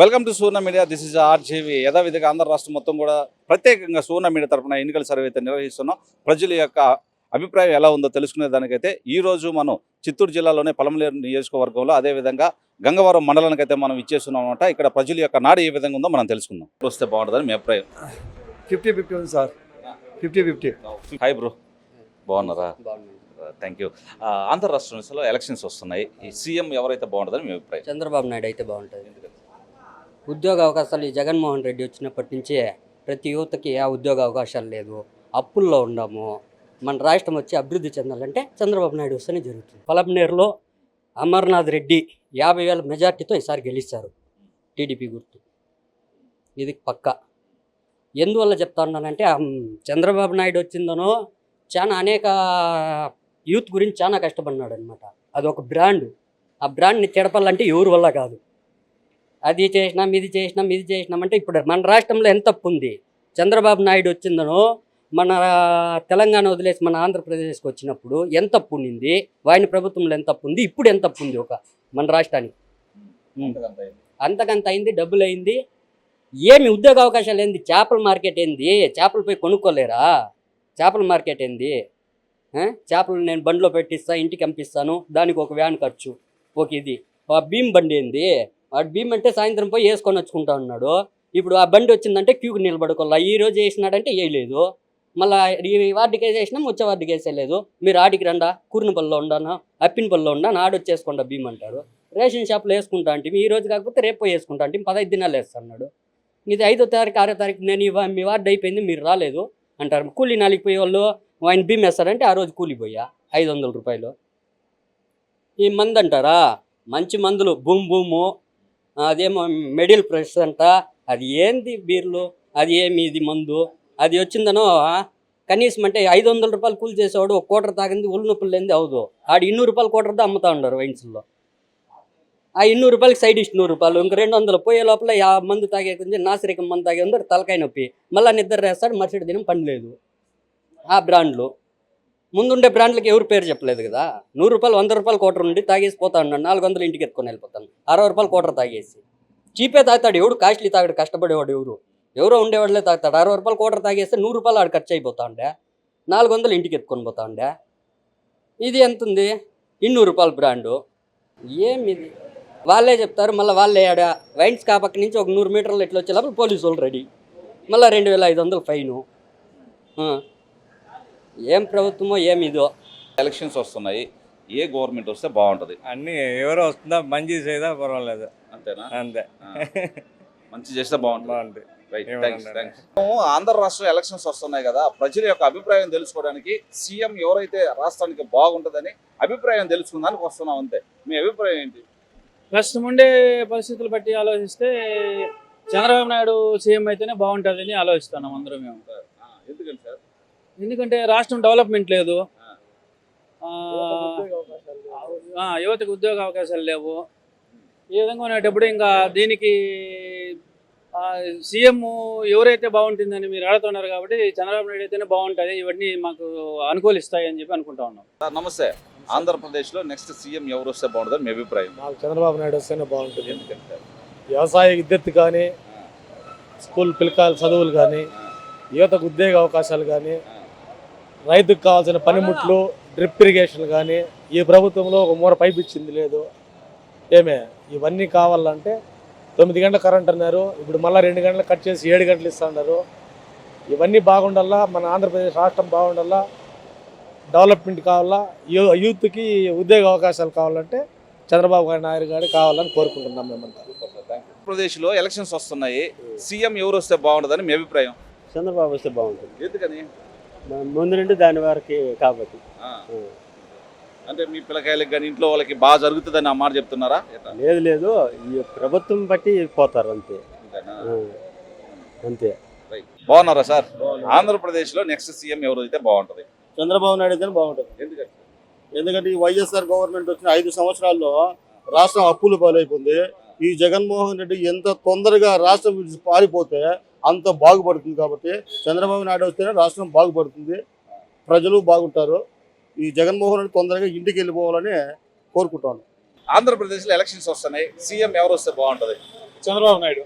Welcome to Surna media this is RGV యథావిధిగా ఆంధ్ర రాష్ట్రం మొత్తం కూడా ప్రత్యేకంగా సూర్ణ మీడియా తరఫున ఎన్నికల సర్వే అయితే నిర్వహిస్తున్నాం. ప్రజల యొక్క అభిప్రాయం ఎలా ఉందో తెలుసుకునే దానికైతే ఈ రోజు మనం చిత్తూరు జిల్లాలోనే పలమలేరు నియోజకవర్గంలో అదేవిధంగా గంగవరం మండలానికి అయితే మనం ఇచ్చేస్తున్నాం అనమాట ఇక్కడ ప్రజల యొక్క నాడు ఏ విధంగా ఉందో మనం తెలుసుకుందాం. వస్తే బాగుంటుందని మీ అభిప్రాయం. ఫిఫ్టీ ఫిఫ్టీ ఉంది sir. Fifty fifty. Hi bro బాగున్నారా? థ్యాంక్ యూ ఆంధ్ర రాష్ట్రంలో ఎలక్షన్స్ వస్తున్నాయి. ఈ సీఎం ఎవరైతే బాగుంటుందని మీ అభిప్రాయం? చంద్రబాబు నాయుడు అయితే బాగుంటుంది. ఉద్యోగ అవకాశాలు ఈ జగన్మోహన్ రెడ్డి వచ్చినప్పటి నుంచే ప్రతి యువతకి ఆ ఉద్యోగ అవకాశాలు లేదు అప్పుల్లో ఉన్నాము మన రాష్ట్రం వచ్చి అభివృద్ధి చెందాలంటే చంద్రబాబు నాయుడు వస్తేనే జరుగుతుంది. పలబ్నేరులో అమర్నాథ్ రెడ్డి యాభై వేల మెజార్టీతో ఈసారి గెలిచారు. టీడీపీ గుర్తు. ఇది పక్క. ఎందువల్ల చెప్తా ఉన్నానంటే చంద్రబాబు నాయుడు వచ్చిందనో చాలా అనేక యూత్ గురించి చాలా కష్టపడినాడు అనమాట అది ఒక బ్రాండ్. ఆ బ్రాండ్ని తిడపాలంటే ఎవరి వల్ల కాదు. అది చేసినాం ఇది చేసినాం ఇది చేసినాం అంటే ఇప్పుడు మన రాష్ట్రంలో ఎంత తప్పు ఉంది చంద్రబాబు నాయుడు వచ్చిందనో మన తెలంగాణ వదిలేసి మన ఆంధ్రప్రదేశ్కి వచ్చినప్పుడు ఎంత తప్పు ఉండింది వాయిని ప్రభుత్వంలో ఎంత తప్పు ఉంది ఇప్పుడు ఎంత తప్పు ఉంది ఒక మన రాష్ట్రానికి? అంతకంత అయింది డబ్బులు అయింది. ఏమి ఉద్యోగ అవకాశాలు ఏంది? చేపల మార్కెట్ ఏంది? చేపలు పోయి కొనుక్కోలేరా? చేపల మార్కెట్ ఏంది? చేపలు నేను బండిలో పెట్టిస్తా ఇంటికి పంపిస్తాను దానికి ఒక వ్యాన్ ఖర్చు ఒక ఇది. భీమ్ బండి ఏంది? వాడు భీమ్ అంటే సాయంత్రం పోయి వేసుకొని వచ్చుకుంటా ఉన్నాడు. ఇప్పుడు ఆ బండి వచ్చిందంటే క్యూకి నిలబడుకోవాలా? ఈ రోజు వేసినాడంటే వేయలేదు. మళ్ళీ ఈ వార్డుకి వేసేసినాం వచ్చే వార్డుకి వేసేయలేదు మీరు ఆడికి రండా కూరినపల్లిలో ఉండానా అప్పినపల్లిలో ఉండాను ఆడు వచ్చేసుకోండా భీమ్ అంటారు రేషన్ షాప్లో వేసుకుంటా అంటే ఈ రోజు కాకపోతే రేపు పోయి వేసుకుంటా అంటే పదహైదు దినాలు వేస్తున్నాడు ఇది ఐదో తారీఖు ఆరో తారీఖు నేను మీ వార్డు అయిపోయింది మీరు రాలేదు అంటారు. కూలీ నాలికి పోయే వాళ్ళు ఆయన భీమ్ వేస్తారంటే ఆ రోజు కూలిపోయా ఐదు వందల రూపాయలు. ఈ మందు అంటారా? మంచి మందులు బూమ్ బూము అదేమో మెడిల్ ప్రెస్ అంట. అది ఏంది బీర్లు? అది ఏమి ఇది మందు? అది వచ్చిందనో కనీసం అంటే ఐదు వందల రూపాయలు కూలి చేసేవాడు ఒక కోటర్ తాగింది ఒళ్ళు నొప్పులు లేనిది అవదు ఆడు ఇన్నూరు రూపాయలు కోటర్తో అమ్ముతా ఉన్నారు వైన్స్లో. ఆ ఇన్నూరు రూపాయలకి సైడ్ ఇష్ట నూరు రూపాయలు ఇంక రెండు వందలు పోయే లోపల యా మందు తాగే కొంచెం నాసిరికం మందు తాగే ఉందో తలకాయ నొప్పి. మళ్ళీ నిద్ర వేస్తాడు మరుసటి దినం పని లేదు ఆ బ్రాండ్లు. ముందుండే బ్రాండ్లకి ఎవరు పేరు చెప్పలేదు కదా. నూరు రూపాయలు వంద రూపాయలు కోటర్ ఉండి తాగేసి పోతా ఉన్నాడు. నాలుగు వందలు ఇంటికి ఎత్తుకొని వెళ్ళిపోతాను. అరవై రూపాయలు కోటర్ తాగేసి. చీపే తాగుతాడు ఎవడు కాస్ట్లీ తాగడు కష్టపడేవాడు ఎవరు? ఎవరో ఉండేవాళ్ళే తాగుతాడు. అరవై రూపాయలు కోటర్ తాగేస్తే నూరు రూపాయలు ఆడు ఖర్చు అయిపోతా ఉండే నాలుగు వందలు ఇంటికి ఎత్తుకొని పోతా ఉండే ఇది ఎంత ఉంది ఇన్నూరు రూపాయల బ్రాండు. ఏమిది? వాళ్ళే చెప్తారు మళ్ళీ వాళ్ళే ఆడ వైన్స్ కాపక్క నుంచి ఒక నూరు మీటర్లు ఇట్లా వచ్చేటప్పుడు పోలీసు వాళ్ళు రెడీ. మళ్ళీ రెండు వేల ఐదు వందలు ఫైను. ఏం ప్రభుత్వమో ఏమి ఇదో? ఎలక్షన్స్ వస్తున్నాయి. ఏ గవర్నమెంట్ వస్తే బాగుంటుంది. అన్ని ఎవరో వస్తుందా మంచి చేదా పర్వాలేదు. అంతేనా? అంతే. మంచి చేస్తే బాగుంటుంది. ఆంధ్ర రాష్ట్ర ఎలక్షన్స్ వస్తున్నాయి కదా ప్రజల యొక్క అభిప్రాయం తెలుసుకోవడానికి సీఎం ఎవరైతే రాష్ట్రానికి బాగుంటుందని అభిప్రాయం తెలుసుకుందానికి వస్తున్నాం అంతే. మీ అభిప్రాయం ఏంటి? ప్రస్తుతం ఉండే పరిస్థితులు బట్టి ఆలోచిస్తే చంద్రబాబు నాయుడు సీఎం అయితేనే బాగుంటుందని ఆలోచిస్తున్నాం అందరం మేము. సార్? ఎందుకంటే రాష్ట్రం డెవలప్మెంట్ లేదు. ఆ, ఆ, యువతకు ఉద్యోగ అవకాశాలు లేవు. ఈ విధంగా ఉండేటప్పుడు ఇంకా దీనికి సీఎం ఎవరైతే బాగుంటుందని మీరు అడుగుతున్నారు కాబట్టి చంద్రబాబు నాయుడు అయితేనే బాగుంటుంది. ఇవన్నీ మాకు అనుకూలిస్తాయి అని చెప్పి అనుకుంటా ఉన్నాం. సార్ నమస్తే. ఆంధ్రప్రదేశ్లో నెక్స్ట్ సీఎం ఎవరు వస్తే బాగుంటుందని మీ అభిప్రాయం? నాకు చంద్రబాబు నాయుడు వస్తేనే బాగుంటుంది. ఎందుకని సార్ వ్యవసాయ విద్యుత్ కానీ స్కూల్ పిల్లకాయల చదువులు కానీ యువతకు ఉద్యోగ అవకాశాలు కానీ రైతుకు కావాల్సిన పనిముట్లు డ్రిప్ ఇరిగేషన్ కానీ ఈ ప్రభుత్వంలో ఒక మూర పైపు ఇచ్చింది లేదు. ఏమే? ఇవన్నీ కావాలంటే తొమ్మిది గంటల కరెంట్ అన్నారు. ఇప్పుడు మళ్ళీ రెండు గంటలు కట్ చేసి ఏడు గంటలు ఇస్తున్నారు ఇవన్నీ బాగుండాలా? మన ఆంధ్రప్రదేశ్ రాష్ట్రం బాగుండాలా? డెవలప్మెంట్ కావాలా? యూ- యూత్కి ఉద్యోగ అవకాశాలు కావాలంటే చంద్రబాబు గారి నాయుడు గారు కావాలని కోరుకుంటున్నాం మేమంతా. ఆంధ్రప్రదేశ్లో ఎలక్షన్స్ వస్తున్నాయి. సీఎం ఎవరు వస్తే బాగుంటుందని మీ అభిప్రాయం? చంద్రబాబు వస్తే బాగుంటుంది. ఎందుకని? ముందు నుండి దాని వరకు కాబట్టి. అంటే మీ పిల్లకాయలకి కానీ ఇంట్లో వాళ్ళకి బాగా జరుగుతుందని ఆ మాట చెప్తున్నారా? లేదు లేదు. ఈ ప్రభుత్వం బట్టి పోతారు అంతే. అంతే. రైట్. బాగున్నారా సార్? ఆంధ్రప్రదేశ్లో నెక్స్ట్ సీఎం ఎవరు అయితే బాగుంటది? చంద్రబాబు నాయుడు అయితేనే బాగుంటుంది. ఎందుకంటే ఎందుకంటే ఈ వైఎస్ఆర్ గవర్నమెంట్ వచ్చిన ఐదు సంవత్సరాల్లో రాష్ట్రం అప్పులు పాలైపోయింది. ఈ జగన్మోహన్ రెడ్డి ఎంత తొందరగా రాష్ట్రం పారిపోతే అంత బాగుపడుతుంది కాబట్టి చంద్రబాబు నాయుడు వస్తేనే రాష్ట్రం బాగుపడుతుంది. ప్రజలు బాగుంటారు. ఈ జగన్మోహన్ రెడ్డి తొందరగా ఇంటికి వెళ్ళిపోవాలని కోరుకుంటాను. ఆంధ్రప్రదేశ్లో ఎలక్షన్స్ వస్తున్నాయి. సీఎం ఎవరు వస్తే బాగుంటది? చంద్రబాబు నాయుడు.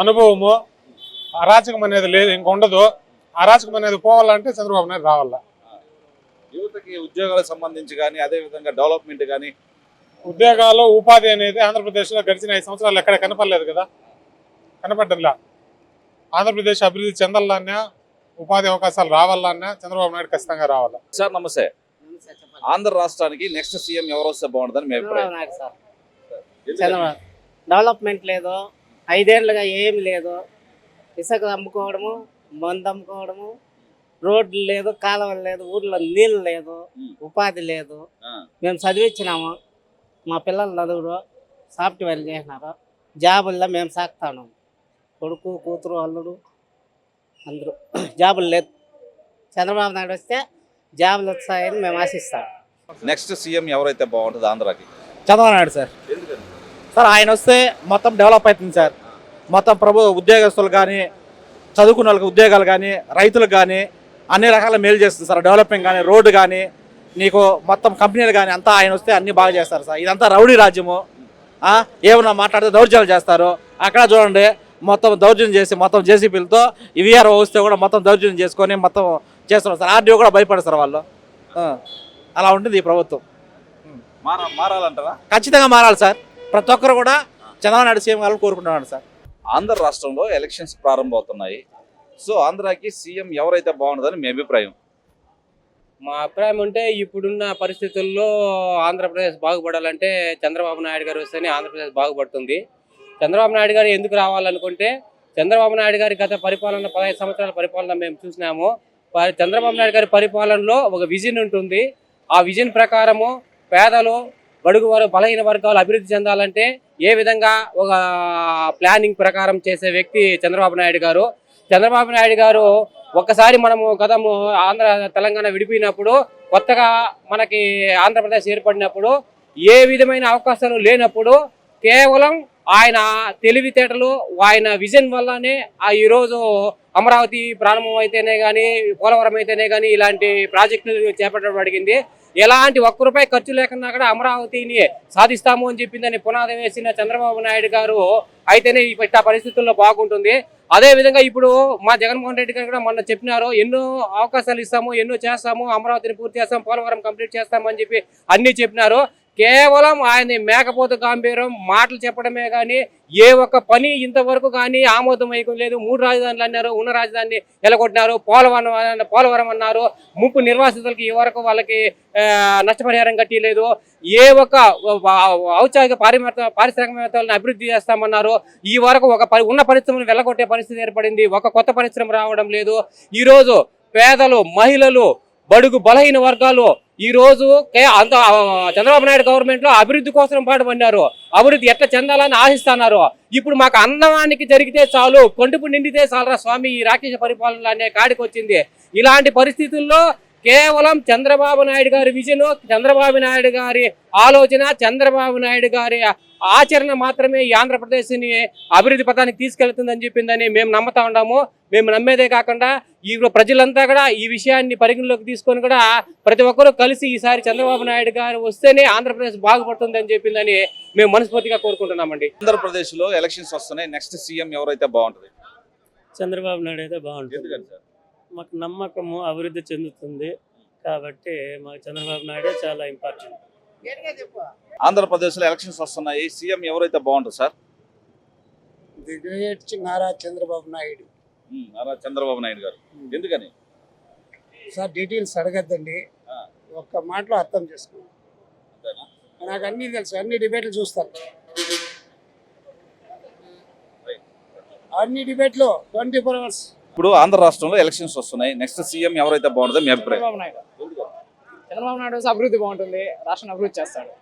అనుభవము అరాచకం అనేది లేదు ఇంక ఉండదు అరాచకం అనేది పోవాలంటే చంద్రబాబు నాయుడు రావాల? యువతకి ఉద్యోగాలకు సంబంధించి కానీ అదే విధంగా డెవలప్మెంట్ కానీ ఉద్యోగాలు ఉపాధి అనేది ఆంధ్రప్రదేశ్లో గడిచిన ఐదు సంవత్సరాలు ఎక్కడ కనపడలేదు కదా? కనపడ్డదిలా. ఆంధ్రప్రదేశ్ అభివృద్ధి చెందాలన్నా ఉపాధి అవకాశాలు రావాలన్నా చంద్రబాబు నాయుడు ఖచ్చితంగా రావాలి? సార్ నమస్తే. ఆంధ్ర రాష్ట్రానికి నెక్స్ట్ సీఎం ఎవరు వస్తే బాగుంటుందని మీ అభిప్రాయం? చంద్రబాబు డెవలప్మెంట్ లేదు. ఐదేళ్ళుగా ఏమి లేదు. ఇసుక అమ్ముకోవడము మందు అమ్ముకోవడము రోడ్లు లేదు కాలువలు లేదు ఊర్లో నీళ్ళు లేదు. ఉపాధి లేదు. మేము చదివించినాము మా పిల్లలు నలుగురు సాఫ్ట్వేర్ చేసినారు. జాబుల్లో మేము సాగుతాను కొడుకు కూతురు అల్లుడు అందరూ జాబులు లేదు చంద్రబాబు నాయుడు వస్తే జాబులు వస్తాయని మేము ఆశిస్తాం. నెక్స్ట్ సీఎం ఎవరైతే బాగుంటుంది ఆంధ్రాకి? చంద్రబాబు నాయుడు సార్. సార్ ఆయన వస్తే మొత్తం డెవలప్ అవుతుంది సార్. మొత్తం ప్రభు ఉద్యోగస్తులు కానీ చదువుకున్న వాళ్ళకి ఉద్యోగాలు కానీ రైతులకు కానీ అన్ని రకాల మేలు చేస్తుంది సార్. డెవలపింగ్ కానీ రోడ్డు కానీ నీకు మొత్తం కంపెనీలు కానీ అంతా ఆయన వస్తే అన్ని బాగా చేస్తారు సార్. ఇదంతా రౌడీ రాజ్యము. ఏమన్నా మాట్లాడితే దౌర్జన్యాలు చేస్తారు. అక్కడ చూడండి మొత్తం దౌర్జన్యం చేసి మొత్తం జేసీపీలతో ఈవీఆర్ వస్తే కూడా మొత్తం దౌర్జన్యం చేసుకొని మొత్తం చేస్తున్నారు సార్. ఆర్డీఓ కూడా భయపడతారు వాళ్ళు. ఆ, అలా ఉంటుంది ఈ ప్రభుత్వం. మార మారాలంటారా? ఖచ్చితంగా మారాలి సార్. ప్రతి ఒక్కరు కూడా చంద్రబాబు నాయుడు సీఎం కావాలని కోరుకుంటున్నాడు సార్. ఆంధ్ర రాష్ట్రంలో ఎలక్షన్స్ ప్రారంభమవుతున్నాయి. సో ఆంధ్రాకి సీఎం ఎవరైతే బాగుంటుందని మీ అభిప్రాయం? మా అభిప్రాయం అంటే ఇప్పుడున్న పరిస్థితుల్లో ఆంధ్రప్రదేశ్ బాగుపడాలంటే చంద్రబాబు నాయుడు గారు వస్తేనే ఆంధ్రప్రదేశ్ బాగుపడుతుంది. చంద్రబాబు నాయుడు గారు ఎందుకు రావాలనుకుంటే చంద్రబాబు నాయుడు గారి గత పరిపాలన పదహైదు సంవత్సరాల పరిపాలన మేము చూసినాము. చంద్రబాబు నాయుడు గారి పరిపాలనలో ఒక విజన్ ఉంటుంది. ఆ విజన్ ప్రకారము పేదలు బడుగు వారు బలహీన వర్గాలు అభివృద్ధి చెందాలంటే ఏ విధంగా ఒక ప్లానింగ్ ప్రకారం చేసే వ్యక్తి చంద్రబాబు నాయుడు గారు? చంద్రబాబు నాయుడు గారు ఒక్కసారి మనము గతము ఆంధ్ర తెలంగాణ విడిపోయినప్పుడు కొత్తగా మనకి ఆంధ్రప్రదేశ్ ఏర్పడినప్పుడు ఏ విధమైన అవకాశాలు లేనప్పుడు కేవలం ఆయన తెలివితేటలు ఆయన విజన్ వల్లనే ఆ ఈరోజు అమరావతి ప్రారంభం అయితేనే కానీ పోలవరం అయితేనే కానీ ఇలాంటి ప్రాజెక్టులు చేపట్టడం అడిగింది. ఎలాంటి ఒక్క రూపాయి ఖర్చు లేకున్నా కూడా అమరావతిని సాధిస్తాము అని చెప్పిందని పునాది వేసిన చంద్రబాబు నాయుడు గారు అయితేనే ఈ ఇట్టా పరిస్థితుల్లో బాగుంటుంది. అదేవిధంగా ఇప్పుడు మా జగన్మోహన్ రెడ్డి గారు కూడా మొన్న చెప్పినారు ఎన్నో అవకాశాలు ఇస్తాము ఎన్నో చేస్తాము అమరావతిని పూర్తి చేస్తాం పోలవరం కంప్లీట్ చేస్తాము అని చెప్పి అన్నీ చెప్పినారు. కేవలం ఆయన మేకపోత గాంభీర్యం మాటలు చెప్పడమే కానీ ఏ ఒక్క పని ఇంతవరకు కానీ ఆమోదం లేదు. మూడు రాజధానులు అన్నారు ఉన్న రాజధానిని ఎలగొట్టినారు పోలవరం పోలవరం అన్నారు. ముప్పు నిర్వాసితులకి ఈ వరకు వాళ్ళకి నష్టపరిహారం కట్టలేదు. ఏ ఒక్క ఔచారిక పారిమర్త పారిశ్రామికవేత్తలను అభివృద్ధి చేస్తామన్నారు. ఈ వరకు ఒక ఉన్న పరిశ్రమను వెళ్ళగొట్టే పరిస్థితి ఏర్పడింది. ఒక కొత్త పరిశ్రమ రావడం లేదు. ఈరోజు పేదలు మహిళలు బడుగు బలహీన వర్గాలు ఈ రోజు కే- అంత చంద్రబాబు నాయుడు గవర్నమెంట్లో అభివృద్ధి కోసం పాటుపడినారు. అభివృద్ధి ఎట్లా చెందాలని ఆశిస్తున్నారు. ఇప్పుడు మాకు అన్నవానికి జరిగితే చాలు కొండుపు నిండితే చాలరా స్వామి ఈ రాకేష్ పరిపాలన అనే కాడికి వచ్చింది. ఇలాంటి పరిస్థితుల్లో కేవలం చంద్రబాబు నాయుడు గారి విజన్ చంద్రబాబు నాయుడు గారి ఆలోచన చంద్రబాబు నాయుడు గారి ఆచరణ మాత్రమే ఈ ఆంధ్రప్రదేశ్ని అభివృద్ధి పథానికి తీసుకెళ్తుందని చెప్పిందని మేము నమ్ముతా ఉన్నాము. మేము నమ్మేదే కాకుండా ఈ ప్రజలంతా కూడా ఈ విషయాన్ని పరిగణలోకి తీసుకొని కూడా ప్రతి ఒక్కరూ కలిసి ఈసారి చంద్రబాబు నాయుడు గారు వస్తేనే ఆంధ్రప్రదేశ్ బాగుపడుతుందని చెప్పిందని మేము మనస్ఫూర్తిగా కోరుకుంటున్నామండి. ఆంధ్రప్రదేశ్లో ఎలక్షన్స్ వస్తున్నాయి. నెక్స్ట్ సీఎం ఎవరైతే బాగుంటుంది? చంద్రబాబు నాయుడు అయితే బాగుంటుంది. మాకు నమ్మకము అభివృద్ధి చెందుతుంది కాబట్టి మాకు చంద్రబాబు నాయుడే చాలా ఇంపార్టెంట్ ఆంధ్రప్రదేశ్లో ఎలక్షన్స్ వస్తున్నాయి. సీఎం ఎవరైతే బాగుంటుంది sir? The great Nara Chandrababu Naidu. Nara Chandrababu Naidu garu. ఎందుకని? సార్ డీటెయిల్స్ అడగద్దండి. ఒక్క మాటలో అర్థం చేసుకోండి? నాకు అన్ని తెలుసు అన్ని డిబేట్లు చూస్తాను. అన్ని డిబేట్లు ట్వంటీ ఫోర్ అవర్స్. ఇప్పుడు ఆంధ్ర రాష్ట్రంలో ఎలక్షన్స్ వస్తున్నాయి. నెక్స్ట్ సీఎం ఎవరైతే బాగుంటుందో మీ అభిప్రాయం? చంద్రబాబు నాయుడు. చంద్రబాబు నాయుడు వస్తే అభివృద్ధి బాగుంటుంది. రాష్ట్రం అభివృద్ధి చేస్తాడు.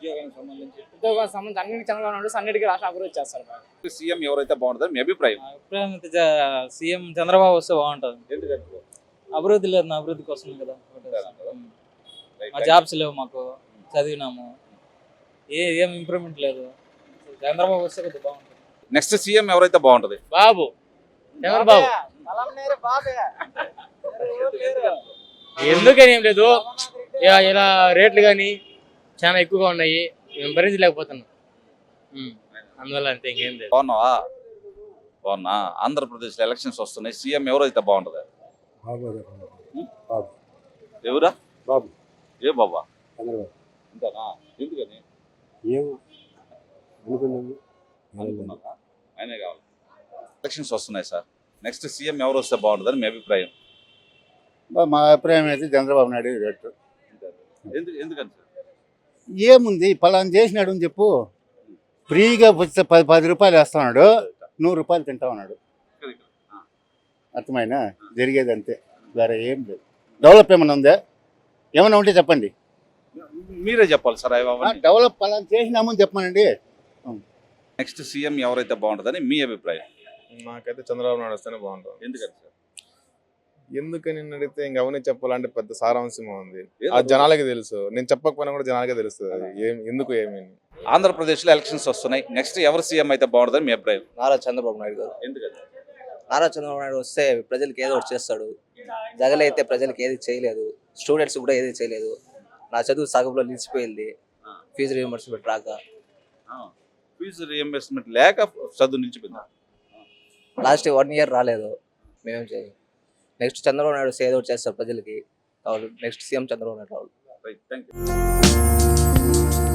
ఉద్యోగానికి సంబంధించి? ఉద్యోగ సంబంధించి అన్నింటికి చంద్రబాబు నాయుడు అన్నిటికీ రాష్ట్రం అభివృద్ధి చేస్తాడు సీఎం ఎవరైతే బాగుంటుందో మీ అభిప్రాయం? అభిప్రాయం సీఎం చంద్రబాబు వస్తే బాగుంటుంది. ఎందుకంటే అభివృద్ధి లేదు నా అభివృద్ధి కోసం కదా. మా. జాబ్స్ లేవు మాకు చదివినాము. ఏ ఏం ఇంప్రూవ్మెంట్ లేదు. చంద్రబాబు వస్తే కొద్దిగా బాగుంటుంది. నెక్స్ట్ సీఎం ఎవరైతే బాగుంటుంది? బాబు. చంద్రబాబు. ఎందుకని ఏం లేదు? ఇలా ఇలా రేట్లు కానీ చాలా ఎక్కువగా ఉన్నాయి. మేము భరించలేకపోతున్నాం. ఉమ్. అందువల్ల అంతే ఇంకేం లేదు. బాగున్నావా? బాగున్నా. ఆంధ్రప్రదేశ్లో ఎలక్షన్స్ వస్తున్నాయి. సీఎం ఎవరైతే బాగుంటుంది? ఎవరా? బాబు. ఏ బాబా? చంద్రబాబు. అంతేనా ఎందుకని? ఏమో. అనుకున్నాము. అనుకున్నారా? ఆయనే కావాలి. ఎలక్షన్స్ వస్తున్నాయి సార్. నెక్స్ట్ సీఎం ఎవరు వస్తే బాగుంటుందని మీ అభిప్రాయం? మా అభిప్రాయం అయితే చంద్రబాబు నాయుడు రేటు ఎందుకు ఎందుకని సార్? ఏముంది? పలానా చేసినాడు అని చెప్పు. ఫ్రీగా వచ్చే పది పది రూపాయలు వేస్తున్నాడు నూరు రూపాయలు తింటా ఉన్నాడు. అర్థమైనా? జరిగేది అంతే. వేరే ఏం లేదు. డెవలప్ ఏమైనా ఉందా? ఏమైనా ఉంటే చెప్పండి. మీరే చెప్పాలి సార్ డెవలప్ పలానా చేసినామని చెప్పమనండి. నెక్స్ట్ సీఎం ఎవరైతే బాగుంటుందని మీ అభిప్రాయం? నాకైతే చంద్రబాబు నాయుడు వస్తేనే బాగుంటుంది. ఎందుకని సార్? ఎందుకని అడిగితే ఇంక అవన్నీ చెప్పాలంటే పెద్ద సారాంశం ఉంది. ఆ జనాలకి తెలుసు. నేను చెప్పకపోయినా కూడా జనాలకే తెలుస్తుంది అది. ఏం ఎందుకు ఏమి? అని. ఆంధ్రప్రదేశ్లో ఎలక్షన్స్ వస్తున్నాయి. నెక్స్ట్ ఎవరు సీఎం అయితే బాగుంటుందని మీ అభిప్రాయం? నారా చంద్రబాబు నాయుడు గారు. ఎందుకని? నారా చంద్రబాబు నాయుడు వస్తే ప్రజలకు ఏదో ఒకటి చేస్తాడు. జగన్ అయితే ప్రజలకు ఏది చేయలేదు. స్టూడెంట్స్ కూడా ఏది చేయలేదు. నా చదువు సగంలో నిలిచిపోయింది. ఫీజు రీఎంబర్స్మెంట్ రాక. ఫీజు రియంబర్స్మెంట్ లేక చదువు నిలిచిపోయింది. లాస్ట్ వన్ ఇయర్ రాలేదు. మేమేం చేయాలి నెక్స్ట్ చంద్రబాబు నాయుడు సేవ్ చేస్తారు ప్రజలకి. కావాలి నెక్స్ట్ సీఎం చంద్రబాబు నాయుడు రావాలి థ్యాంక్ యూ